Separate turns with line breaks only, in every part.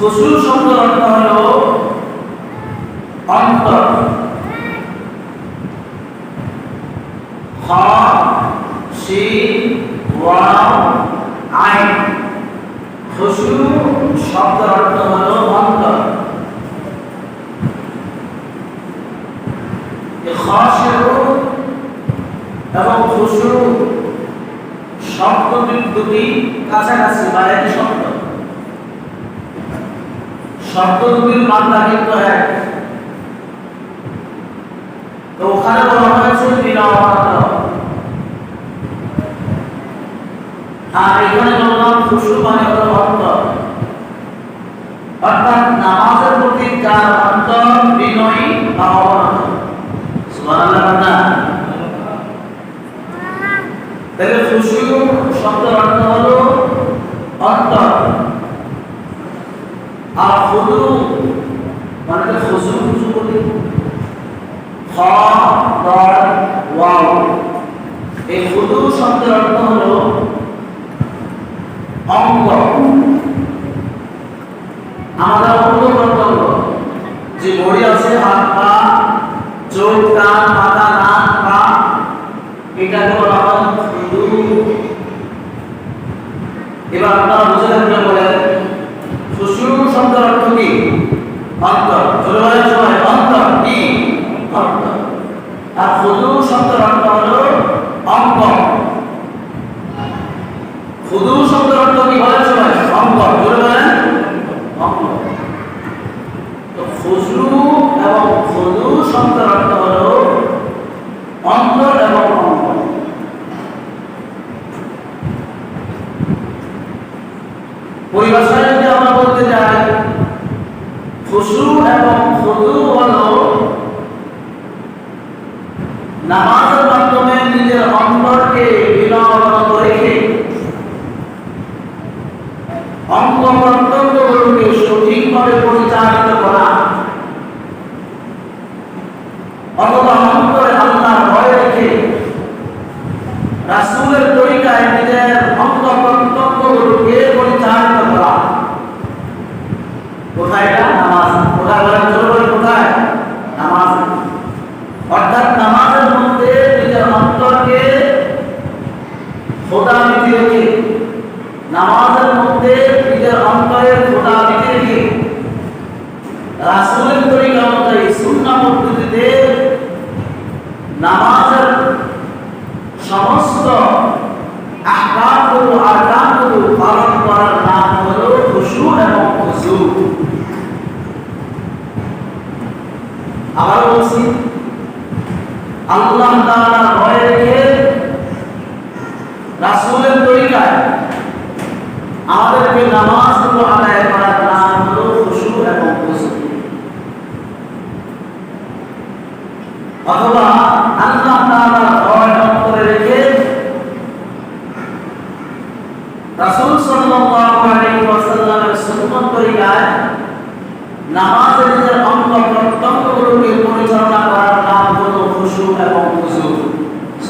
খুশু শব্দ অর্থ হলো অন্তর। খ শিন ওয়াও, আইন। খুশু শব্দ অর্থ হলো অন্তর। এবং খুশু শব্দ দুটি কাছাকাছি বা শব্দ। দুটির মাত্রা কিন্তু এক তো ওখানে বলা হয়েছে আর এখানে বললাম খুশু মানে হলো অন্তর অর্থাৎ নামাজের প্রতি যার অন্তর বিনয়ী বা অবনত। তাহলে খুশু শব্দের অর্থ হলো অন্তর আর খুদু মানে খুশু খুশু বলি খ দর ওয়াও। এই খুদু শব্দের অর্থ হলো অঙ্গ আমাদের অঙ্গ প্রত্যঙ্গ যে বডি আছে হাত, পা, চোখ, কান, মাথা, নাক পা এটাকে বলা হয় খুদু এবার আপনারা বুঝে থাকলে বলেন খুশু শব্দের অর্থ কি অন্তর জোরে বলেন সবাই অন্তর কি অন্তর আর খুদু শব্দের অর্থ হলো অঙ্গ খুদু শব্দের কি বলেন সময় অঙ্গ জোরে বলেন। অঙ্গ তো ফজলু এবং খুদু শব্দের অর্থ হলো অন্তর এবং অঙ্গ পরিভাষায় যদি আমরা বলতে যাই খুশু এবং খুদু হলো নামাজের মাধ্যমে নিজের অন্তরকে বিনয়নত রেখে অঙ্গ প্রত্যঙ্গগুলোকে সঠিকভাবে পরিচালিত করা অথবা অন্তরে আল্লাহর ভয় রেখে রাসূলের তরিকায় নিজের প্রত্যঙ্গগুলোকে পরিচালিত করা। কোথায় নামাজ। কোথায় বলেন? জোরে বলেন, কোথায়? নামাজ। অর্থাৎ নামাজের মধ্যে নিজের অন্তরকে খোদা নীতি নামাজের মধ্যে নিজের অন্তরের খোদা নীতি রেখে রাসূলের তরিকা অনুযায়ী সুন্নাহ পদ্ধতিতে নামাজের সমস্ত আহকামগুলো আরকামগুলো পালন করার নাম হলো খুশু এবং খুশু আবার বলছি, আল্লাহ তাআলার ভয় রেখে রাসূলের তরিকায় আমাদেরকে নামাজগুলো আদায় করার নাম হলো খুশু এবং খুশু। অথবা আল্লাহ তাআলার ভয় অন্তরে রেখে রাসূল সাল্লাল্লাহু আলাইহি ওয়াসাল্লামের সুন্নাত তরিকায় নামাজের নিজের অঙ্গ প্রত্যঙ্গগুলোকে পরিচালনা করার নাম হলো খুশু এবং খুশু সুবহানাল্লাহ বলেন না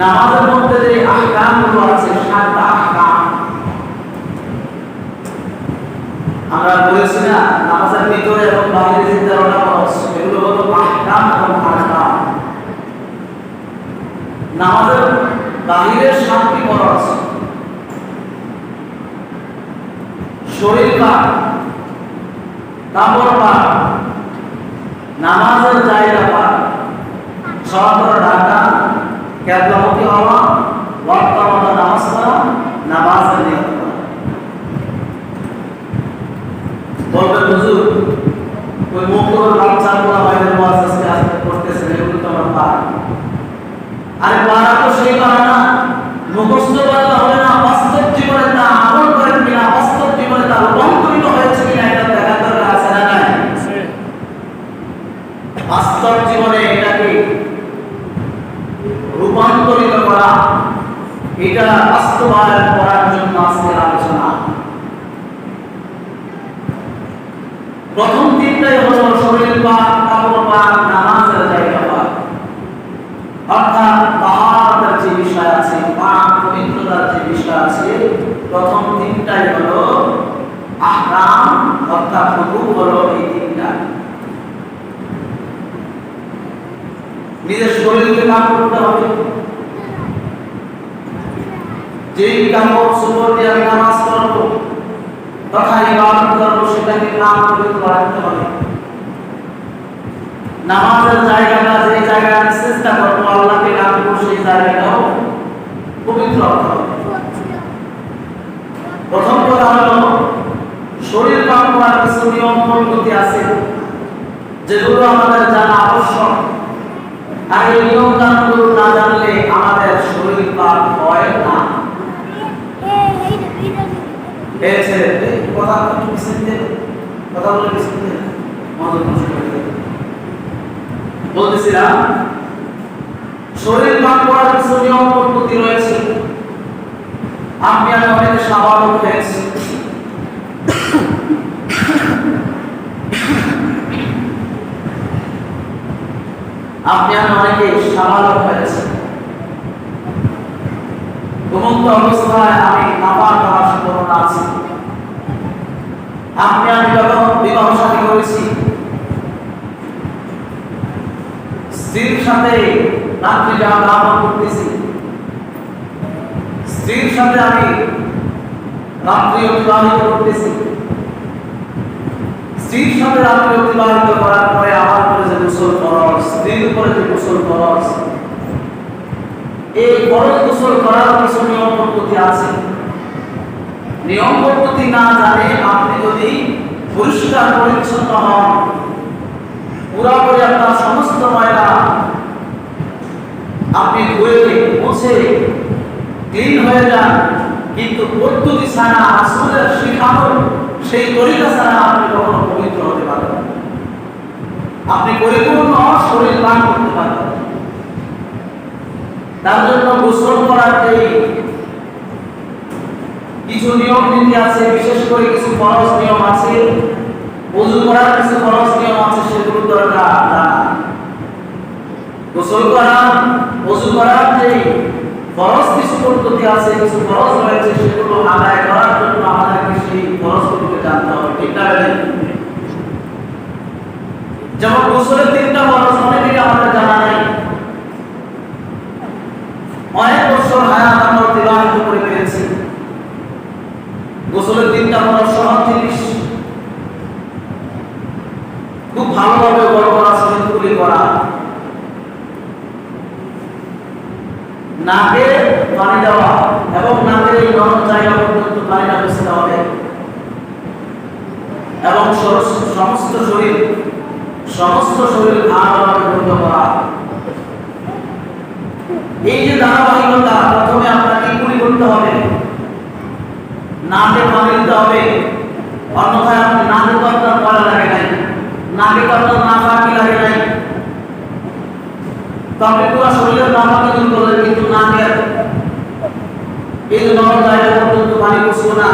নামাজের মধ্যে যে আহকামগুলো আছে, সাতটা আহকাম। আমরা বলেছি না, নামাজের ভিতরে এবং বাইরে যে তেরোটা ফরজ এগুলো হলো আহকাম এবং আহকাম। নামাজের বাহিরের সাতটি ফরজ। শরীর পাক, কাপড় পাক, নামাজের জায়গা পাক সরাসরি ঢাকা। কেবলামতি হওয়া ওয়াক্ত নামাজ পড়া নামাজ নিয়ত করা। বলবে হুজুর, ওই মুক্তর পড়া বাইরে নামাজ আজকে আজকে করতেছেন এগুলো তো আমরা পারি আর পারা তো সেই পারা না মুখস্থ করলে হবে না বাস্তব জীবনে তা আমল করেন কিনা বাস্তব জীবনে তা রূপান্তর জীবনে এটাকে রূপান্তরিত করা এটা বাস্তবায়ন করার জন্য আজকের আলোচনা। প্রথম তিনটাই হলো শরীর পাক, কাপড় পাক, নামাজের জায়গা পাক। অর্থাৎ তাহারাতের যে বিষয় আছে, পাক পবিত্রতার যে বিষয় আছে, প্রথম তিনটাই হলো আহরাম, অর্থাৎ হুকুম হলো এই তিনটা। নিজের শরীরকে কাম করতে হবে। যেই সুপর দিয়ে নামাজ পড়ব তথা ইবাদত করব, সেটাকে পবিত্র রাখতে হবে। নামাজের জায়গাটা যে জায়গায় আমি চেষ্টা করব, আল্লাহকে সেই জায়গাটাও পবিত্র প্রথম কথা শরীর কাম করার কিছু নিয়ম, পদ্ধতি আছে, যেগুলো আমাদের জানা আবশ্যক। আর এই নিয়ম কানুনগুলো না জানলে আমাদের শরীর পাক হয় না এই ছেলে। বলতেছিলাম, শরীর পাক করার কিছু নিয়ম পদ্ধতি রয়েছে। আপনি আমি অনেকে স্বাভাবিক হয়েছি আপনি আমি অনেকে স্বাভাবিক হয়েছে ঘুমন্ত অবস্থায় আমি নামাজ পড়ার সম্ভাবনা আছে। আপনি, আমি যখন বিবাহ সাথী করেছি, স্ত্রীর সাথে রাত্রি যাওয়া নামাজ করতেছি। স্ত্রীর সাথে আমি রাত্রি অতিবাহিত করতেছি। স্ত্রীর সাথে রাত্রি অতিবাহিত করার পরে আমার উপরে যে গোসল ফরজ, স্ত্রীর উপরে যে গোসল ফরজ, এই ফরজ গোসল করার কিছু পদ্ধতি আছে। নিয়ম পদ্ধতি না জানে আপনি যদি পরিষ্কার পরিচ্ছন্ন হন, পুরাপুরি আপনার সমস্ত ময়লা আপনি ধুয়ে, মুছে ক্লিন হয়ে যান। কিন্তু পদ্ধতি ছাড়া, আসলের শিখানো সেই তরিকা ছাড়া আপনি কখনো পবিত্র হতে পারবেন আপনি পরিপূর্ণ শরীর পান করতে পারবেন তার জন্য গোসল করার যে কিছু নিয়ম নীতি আছে, বিশেষ করে কিছু ফরজ নিয়ম আছে ওযু করার কিছু ফরজ নিয়ম আছে, সেগুলো দরকার জানা। গোসল করা ওযু করার যে ফরজ কিছু পদ্ধতি আছে, কিছু ফরজ রয়েছে, সেগুলো আদায় করার জন্য আমাদেরকে সেই ফরজগুলোকে জানতে হবে, ঠিক না? যেমন গোসলের তিনটা ফরজ অনেকেরই আমাদের জানা নাই অনেক বছর হায়াত আমরা অতিবাহিত করে পেয়েছি গোসলের তিনটা ফরজ সহজ জিনিস। খুব ভালোভাবে বড় করা শহীদগুলি করা। নাকে পানি দেওয়া এবং নাকের এই নরম জায়গা পর্যন্ত পানিটা বসতে হবে। এবং সমস্ত শরীর সমস্ত শরীর ভালোভাবে বন্ধ করা। এই যে ধারাবাহিকতা, প্রথমে আপনাকে কুলি করতে হবে? নাকে পানি দিতে হবে? অন্যথায় আপনি নাকে আপনার পড়া লাগে নাই নাকে আপনার না পাকি লাগে নাই তো আপনি পুরো শরীরের নামাকে দূর করলেন, কিন্তু নাকের এই নরম জায়গা পর্যন্ত পানি পৌঁছবো না।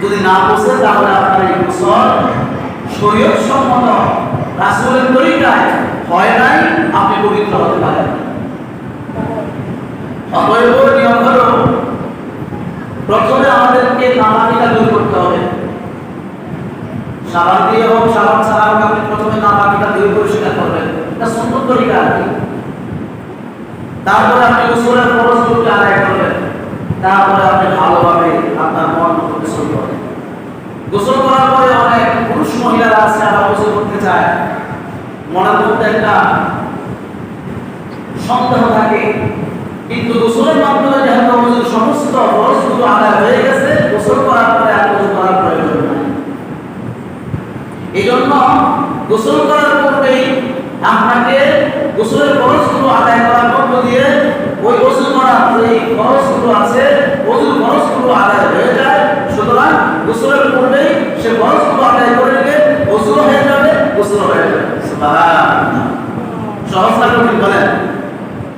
যদি না পৌঁছে তাহলে আপনার এই গোসল শরীর সম্মত রাসূলের তরিকায় হয় নাই, আপনি পবিত্র হতে পারেন। অতএব নিয়ম হলো প্রথমে আমাদেরকে নামাকিটা দূর করতে হবে। সাবান দিয়ে হোক সাবান ছাড়া আপনি প্রথমে নামাকিটা দূর পরিষ্কার করবেন। এটা সুন্দর তরিকা আর কি। তারপরে আপনি গোসলের ফরজগুলোকে আদায় করবেন। তারপরে আপনি ভালোভাবে আপনার মন মতো গোসল করবেন। গোসল করার পরে অনেক পুরুষ মহিলারা আছে আবার গোসল করতে চায়। মনের মধ্যে একটা সন্দেহ থাকে কিন্তু গোসলের মাধ্যমে যেহেতু আমাদের সমস্ত খরচগুলো আদায় হয়ে গেছে, গোসল করার পরে আর কোনো করার প্রয়োজন নাই। এই জন্য গোসল করার পরেই আপনাকে গোসলের খরচগুলো আদায় করার মধ্য দিয়ে ওই গোসল করার যে খরচগুলো আছে ওজুর খরচগুলো আদায় হয়ে যায়। সুতরাং গোসলের পূর্বেই সে খরচগুলো আদায় করে নিলে গোসল হয়ে যাবে গোসল হয়ে যাবে। সহজ বলেন?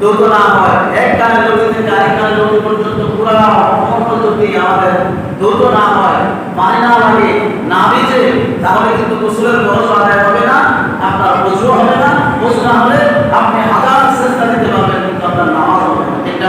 দ্রুত না হয়। এক কানে লোকে থেকে আরেক কানে লোকে পর্যন্ত পুরা অপমন্ত যদি আমাদের দ্রুত না হয়। মানে না লাগে, না ভিজে তাহলে কিন্তু গোসলের খরচ আদায় হবে না, আপনার অজু হবে না। অজু না হলে আপনি হাজার চেষ্টা দিতে পারবেন, কিন্তু আপনার নামাজ হবে ঠিক না